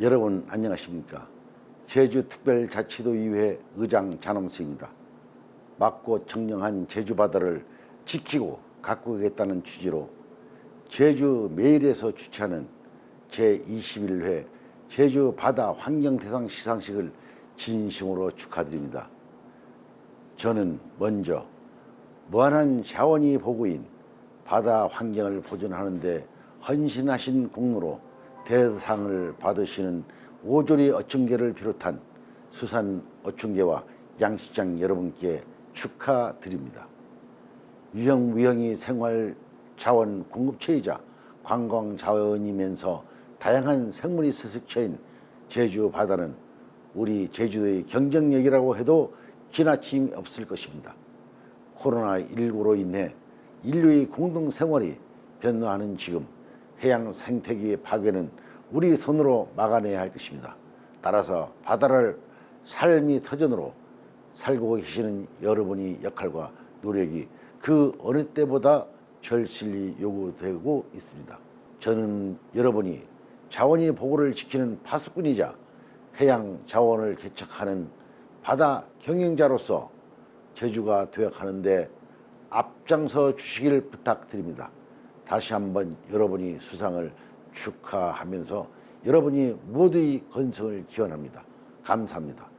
여러분 안녕하십니까? 제주특별자치도의회 의장 잔엄수입니다. 맑고 청정한 제주 바다를 지키고 가꾸겠다는 취지로 제주 매일에서 주최하는 제21회 제주 바다 환경 대상 시상식을 진심으로 축하드립니다. 저는 먼저 무한한 자원이 보고인 바다 환경을 보존하는 데 헌신하신 공로로 대상을 받으시는 오조리 어촌계를 비롯한 수산 어촌계와 양식장 여러분께 축하드립니다. 유형무형이 생활 자원 공급처이자 관광 자원이면서 다양한 생물이 서식처인 제주 바다는 우리 제주도의 경쟁력이라고 해도 지나침이 없을 것입니다. 코로나19로 인해 인류의 공동 생활이 변화하는 지금 해양 생태계의 파괴는 우리 손으로 막아내야 할 것입니다. 따라서 바다를 삶의 터전으로 살고 계시는 여러분의 역할과 노력이 그 어느 때보다 절실히 요구되고 있습니다. 저는 여러분이 자원의 보고를 지키는 파수꾼이자 해양 자원을 개척하는 바다 경영자로서 제주가 도약하는데 앞장서 주시길 부탁드립니다. 다시 한번 여러분이 수상을 축하하면서 여러분이 모두의 건승을 기원합니다. 감사합니다.